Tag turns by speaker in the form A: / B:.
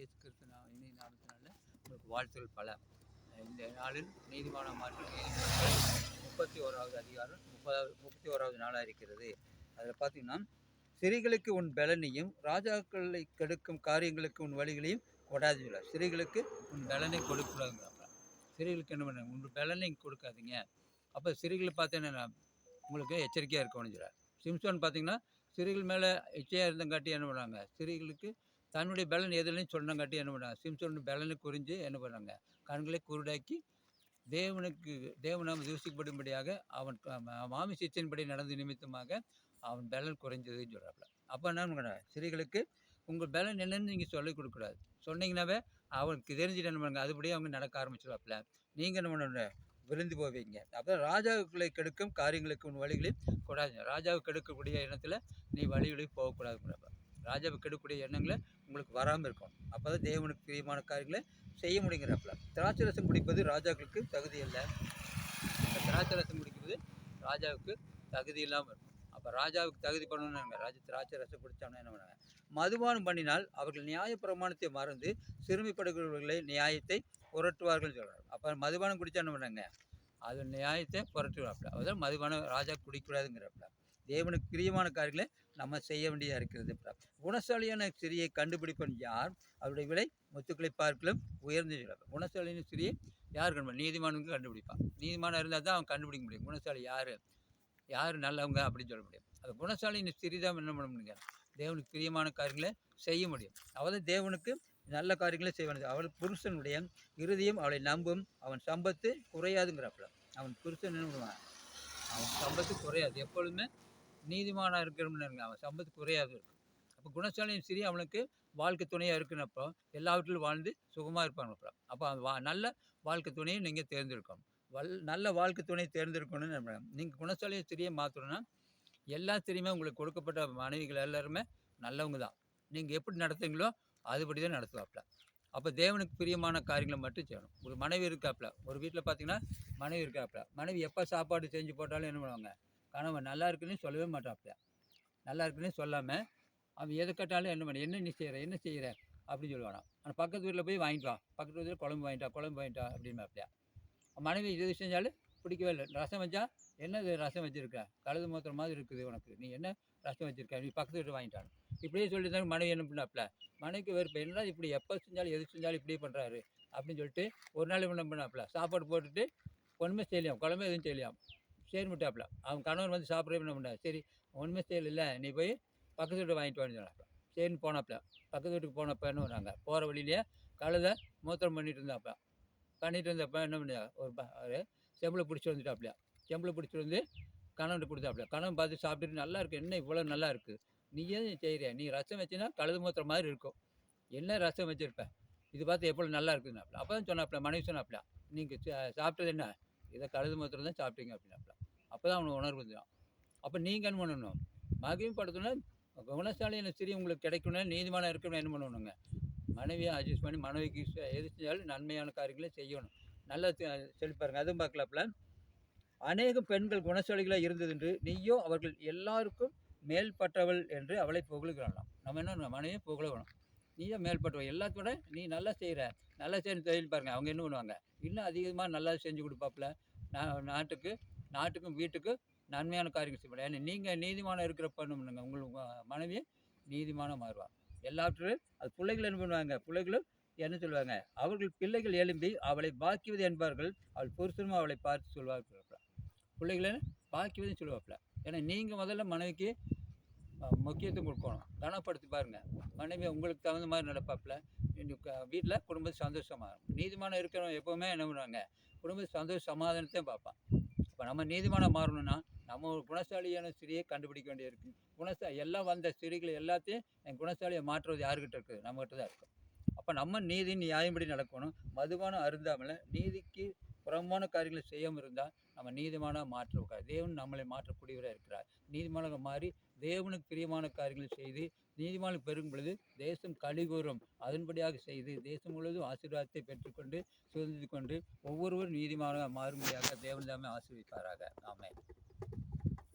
A: இயேசு கிறிஸ்து நா இனி நாமத்தினால உங்களுக்கு வாழ்த்துக்கள் பல. இந்த நாளில் நீதிமான மாற்றம் முப்பத்தி ஓராவது அதிகாரம் முப்பதாவது முப்பத்தி ஓராவது நாளாக இருக்கிறது. அதில் பார்த்தீங்கன்னா சிறிகளுக்கு உன் பலனையும் ராஜாக்களை கெடுக்கும் காரியங்களுக்கு உன் வழிகளையும் கொடாது சொல்ல சிறிகளுக்கு உன் பலனை கொடுக்கூடாதுங்கிறாங்க சிறிகளுக்கு என்ன பண்ண உன் பலனை கொடுக்காதீங்க. அப்போ சிறிகளை பார்த்தீங்கன்னா உங்களுக்கு எச்சரிக்கையாக இருக்கணும்னு சொல்கிறார் சிம்சோன் பார்த்தீங்கன்னா சிறிகள் மேலே எச்சையாக இருந்தங்காட்டி என்ன பண்ணுறாங்க சிறிகளுக்கு தன்னுடைய பலன் எதுலன்னு சொன்னங்காட்டி என்ன பண்ணாங்க? சிம்சோன் பலனை குறிஞ்சு என்ன பண்ணாங்க? கண்களை குருடாக்கி தேவனுக்கு தேவனாம தூசிப்படும்படியாக அவன் மாமி ம- நடந்த நிமித்தமாக அவன் பலன் குறைஞ்சதுன்னு சொல்கிறாப்புல அப்போ என்ன பண்ணுறேன் சிறிகளுக்கு உங்கள் பலன் என்னன்னு நீங்கள் சொல்லிக் கொடுக்கூடாது சொன்னீங்கன்னாவே அவனுக்கு தெரிஞ்சுட்டு என்ன பண்ணுங்க? அதுபடியே அவங்க நடக்க ஆரம்பிச்சிருவாப்புல. நீங்கள் என்ன பண்ணணும் விருந்து போவீங்க. அப்போ ராஜாவுக்களை கெடுக்கும் காரியங்களுக்கு உன் வழிகளில் கூடாது ராஜாவுக்கு கெடுக்கக்கூடிய எண்ணத்தில் நீ வழிகளில் போகக்கூடாது ராஜாவுக்கு கெடுக்கக்கூடிய எண்ணங்களை உங்களுக்கு வராமல் இருக்கும். அப்போ தான் தேவனுக்கு பிரியமான காரியங்களை செய்ய முடியுங்கிறப்பல. திராட்சை ரசம் குடிப்பது ராஜாக்களுக்கு தகுதி இல்லை திராட்சை ரசம் குடிக்கிறது ராஜாவுக்கு தகுதி இல்லாமல் இருக்கும். அப்போ ராஜாவுக்கு தகுதி பண்ணணும்னு ராஜா திராட்சை ரசம் குடித்தாங்கன்னா என்ன பண்ணாங்க மதுபானம் பண்ணினால் அவர்கள் நியாய பிரமாணத்தை மறந்து சிறுமிப்படுகிறவர்களை நியாயத்தை புரட்டுவார்கள் சொல்கிறார் அப்போ மதுபானம் குடித்தா என்ன பண்ணாங்க அது நியாயத்தை புரட்டுவாப்பில். அதாவது மதுபானம் ராஜா குடிக்கூடாதுங்கிறப்பல தேவனுக்கு பிரியமான காரியங்களை நம்ம செய்ய வேண்டியதாக இருக்கிறது. குணசாலியான சிறியை கண்டுபிடிப்பன் யார்? அவருடைய விலை முத்துக்களை பார்க்கலும் உயர்ந்து சொல்லுவாங்க குணசாலியான சிறியை யார் கண்டுபிடி? நீதிமானுக்கு கண்டுபிடிப்பான். நீதிமானம் இருந்தால் தான் அவன் கண்டுபிடிக்க முடியும். குணசாலி யார்? யார் நல்லவங்க அப்படின்னு சொல்ல முடியும். அது குணசாலியின் சிறிதான் என்ன பண்ண முடியுங்க தேவனுக்கு பிரியமான காரியங்களை செய்ய முடியும். அவள் தான் தேவனுக்கு நல்ல காரியங்களை செய்வானது அவள் புருஷனுடைய இறுதியும் அவளை நம்பும். அவன் சம்பத்து குறையாதுங்கிறாப்புல. அவன் புருஷன் என்ன பண்ணுவான்? அவன் சம்பத்து குறையாது. எப்பொழுதுமே நீதிமானாக இருக்கிறோம்னு அவன் சம்பத்து குறையாது. இருக்கும் அப்போ குணசாலையும் சரி அவனுக்கு வாழ்க்கை துணையாக இருக்குனப்போ எல்லாவற்றிலும் வாழ்ந்து சுகமாக இருப்பாங்க அப்போ. வா நல்ல வாழ்க்கை துணையை நீங்கள் தேர்ந்தெடுக்கணும். வல் நல்ல வாழ்க்கை துணையை தேர்ந்தெடுக்கணும்னு நம்புறேன் நீங்கள் குணசாலியை சிறியை மாற்றணும்னா எல்லா திரியுமே உங்களுக்கு கொடுக்கப்பட்ட மனைவிகள் எல்லாருமே நல்லவங்க தான். நீங்கள் எப்படி நடத்துங்களோ அதுபடி தான் நடத்துவாப்புல அப்போ தேவனுக்கு பிரியமான காரியங்களை மட்டும் செய்யணும். ஒரு மனைவி இருக்காப்புல ஒரு வீட்டில் பார்த்தீங்கன்னா மனைவி இருக்காப்புல மனைவி எப்போ சாப்பாடு செஞ்சு போட்டாலும் என்ன பண்ணுவாங்க? கணவன் நல்லா இருக்குன்னு சொல்லவே மாட்டாப்புல நல்லா இருக்குன்னு சொல்லாமல் அவன் எதை கேட்டாலும் என்ன பண்ண என்ன நீ செய்கிற என்ன செய்கிற அப்படின்னு சொல்லுவானா ஆனால் பக்கத்து வீட்டில் போய் வாங்கிட்டு வா. பக்கத்து வீட்டில் குழம்பு வாங்கிட்டா குழம்பு வாங்கிட்டா அப்படின்பாப்பிலையா மனைவி இது செஞ்சாலும் பிடிக்கவே இல்லை. ரசம் வச்சா என்னது ரசம் வச்சுருக்க? கழுது மூத்திர மாதிரி இருக்குது உனக்கு. நீ என்ன ரசம் வச்சுருக்க? நீ பக்கத்து வீட்டு வாங்கிட்டான். இப்படியே சொல்லியிருந்தாங்க மனைவி என்ன பண்ணாப்புல மனைவிக்கு வெறுப்பு. என்னடா இப்படி எப்போ செஞ்சாலும் எது செஞ்சாலும் இப்படியே பண்ணுறாரு அப்படின்னு சொல்லிட்டு ஒரு நாள் என்ன பண்ணாப்புல சாப்பாடு போட்டுட்டு ஒன்றுமே செய்யலையாம் குழம்பு எதுவும் செய்யலையாம். சரின்னு விட்டாப்புல அவன் கணவன் வந்து சாப்பிட்றே என்ன பண்ணா சரி ஒன்றுமே செய்யல நீ போய் பக்கத்து வீட்டு வாங்கிட்டு வான்னு சொன்னாப்புல சரின்னு போனாப்புல பக்கத்து வீட்டுக்கு போனப்பன்னு என்ன போகிற வழியிலேயே கழுதை மூத்திரம் பண்ணிட்டு இருந்தாப்புல பண்ணிட்டு இருந்தப்ப என்ன பண்ணா ஒரு ப- ஒரு செம்பில் பிடிச்சி வந்துட்டாப்புல செம்பில் பிடிச்சிட்டு வந்து கணவன் கொடுத்தாப்புல கணவன் பார்த்து சாப்பிட்டுட்டு நல்லா இருக்கு என்ன இவ்வளோ நல்லா இருக்கு? நீ ஏன் செய்கிற நீ ரசம் வச்சுன்னா கழுது மூத்திரம் மாதிரி இருக்கும். என்ன ரசம் வச்சுருப்பேன் இது பார்த்து எவ்வளோ நல்லா இருக்குன்னாப்புல அப்போ தான் சொன்னாப்புல மனைவி சொன்னாப்புல நீங்கள் சாப்பிட்டது என்ன? இதை கழுது மூத்திரம் தான் சாப்பிட்டீங்க அப்படின்னாப்புல அப்போ தான் அவனுக்கு உணர்வு தான் அப்போ நீங்கள் என்ன பண்ணணும்? மகிமைப்படுத்தணும் குணசாலியான சிறி உங்களுக்கு கிடைக்கணும் நீதிமானம் இருக்கணும் என்ன பண்ணணுங்க? மனைவியை அட்ஜஸ்ட் பண்ணி மனைவிக்கு எது செஞ்சாலும் நன்மையான காரியங்களை செய்யணும். நல்லா செ- சொல்லி அதுவும் பார்க்கலாப்புல அநேக பெண்கள் குணசாலிகளாக இருந்ததுன்று நீயோ அவர்கள் எல்லாருக்கும் மேல்பட்டவள் என்று அவளை புகழுகிறாளாம். நம்ம என்ன பண்ணணும்? மனைவியை புகழணும். நீயே மேல்பட்டவள். எல்லாத்தோட நீ நல்லா செய்கிற நல்லா செய்யணும் தொழில் பாருங்கள் அவங்க என்ன பண்ணுவாங்க? இன்னும் அதிகமாக நல்லா செஞ்சு கொடுப்பாப்புல. நான் நாட்டுக்கு நாட்டுக்கும் வீட்டுக்கும் நன்மையான காரியங்கள் செய்யப்படும் ஏன்னா நீங்கள் நீதிமானம் இருக்கிற பண்ணுங்க? உங்களுக்கு மனைவி நீதிமானம் மாறுவாள் எல்லாவற்றிலும் அது பிள்ளைகள் என்ன பண்ணுவாங்க? பிள்ளைகளும் என்ன சொல்லுவாங்க? அவர்கள் பிள்ளைகள் எழும்பி அவளை பாக்கியவது என்பார்கள். அவள் புருஷனும் அவளை பார்த்து சொல்வார்கள் பிள்ளைகளை பாக்கியவதும் சொல்லுவாப்புல ஏன்னா நீங்கள் முதல்ல மனைவிக்கு முக்கியத்துவம் கொடுக்கணும். கனப்படுத்தி பாருங்கள் மனைவி உங்களுக்கு தகுந்த மாதிரி நடப்பாப்புல வீட்டில் குடும்பம் சந்தோஷமாக இருக்கும். நீதிமானம் இருக்கிறவங்க எப்போவுமே என்ன பண்ணுவாங்க? குடும்ப சந்தோஷ சமாதானத்தையும் பார்ப்பான். இப்போ நம்ம நீதிமானம் மாறணும்னா நம்ம ஒரு குணசாலியான சிறியை கண்டுபிடிக்க வேண்டியிருக்கு. குணசா எல்லாம் வந்த சிறிகளை எல்லாத்தையும் என் குணசாலியை மாற்றுவது யாருக்கிட்ட இருக்குது? நம்மகிட்ட தான் இருக்கும் அப்போ நம்ம நீதி நியாயப்படி நடக்கணும். மதுபானம் அருந்தாமல் நீதிக்கு புறம்பான காரியங்களை செய்யாமல் இருந்தால் நம்ம நீதிமான மாற்ற தேவன் நம்மளை மாற்றக்கூடியவராக இருக்கிறார். நீதிமானாக மாறி தேவனுக்கு பிரியமான காரியங்களை செய்து நீதிமானம் பெறும் பொழுது தேசம் கழிகூறும். அதன்படியாக செய்து தேசம் முழுவதும் ஆசீர்வாதத்தை பெற்றுக்கொண்டு சுதந்திரித்து கொண்டு ஒவ்வொருவரும் நீதிமானாக மாறும்படியாக தேவன் தாமே ஆசீர்விப்பாராக. ஆமே